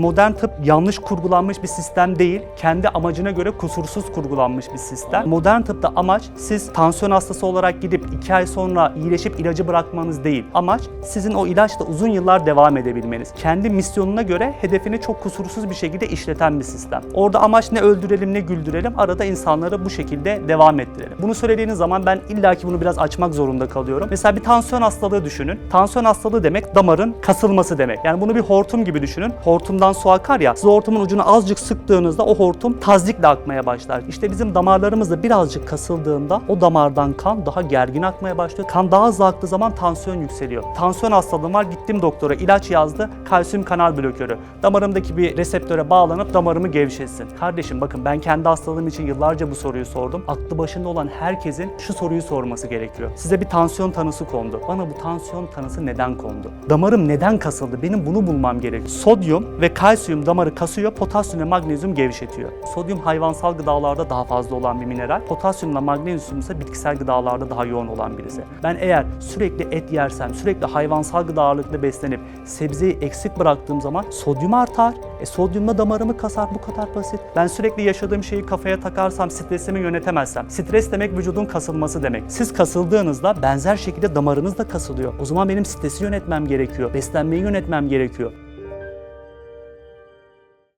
Modern tıp yanlış kurgulanmış bir sistem değil, kendi amacına göre kusursuz kurgulanmış bir sistem. Modern tıpta amaç siz tansiyon hastası olarak gidip 2 ay sonra iyileşip ilacı bırakmanız değil. Amaç sizin o ilaçla uzun yıllar devam edebilmeniz. Kendi misyonuna göre hedefini çok kusursuz bir şekilde işleten bir sistem. Orada amaç ne öldürelim ne güldürelim, arada insanları bu şekilde devam ettirelim. Bunu söylediğiniz zaman ben illaki bunu biraz açmak zorunda kalıyorum. Mesela bir tansiyon hastalığı düşünün. Tansiyon hastalığı demek damarın kasılması demek. Yani bunu bir hortum gibi düşünün. Hortumdan su akar ya, siz hortumun ucunu azıcık sıktığınızda o hortum tazikle akmaya başlar. İşte bizim damarlarımız da birazcık kasıldığında o damardan kan daha gergin akmaya başlıyor. Kan daha hızlı aktığı zaman tansiyon yükseliyor. Tansiyon hastalığım var, gittim doktora ilaç yazdı, kalsiyum kanal blokörü. Damarımdaki bir reseptöre bağlanıp damarımı gevşetsin. Kardeşim bakın ben kendi hastalığım için yıllarca bu soruyu sordum. Aklı başında olan herkesin şu soruyu sorması gerekiyor. Size bir tansiyon tanısı kondu. Bana bu tansiyon tanısı neden kondu? Damarım neden kasıldı? Benim bunu bulmam gerekiyor. Sodyum ve kalsiyum damarı kasıyor, potasyum ve magnezyum gevşetiyor. Sodyum hayvansal gıdalarda daha fazla olan bir mineral. Potasyumla magnezyum ise bitkisel gıdalarda daha yoğun olan birisi. Ben eğer sürekli et yersem, sürekli hayvansal gıda ağırlıklı beslenip sebzeyi eksik bıraktığım zaman sodyum artar. E sodyumla damarımı kasar bu kadar basit. Ben sürekli yaşadığım şeyi kafaya takarsam, stresimi yönetemezsem. Stres demek vücudun kasılması demek. Siz kasıldığınızda benzer şekilde damarınız da kasılıyor. O zaman benim stresi yönetmem gerekiyor. Beslenmeyi yönetmem gerekiyor.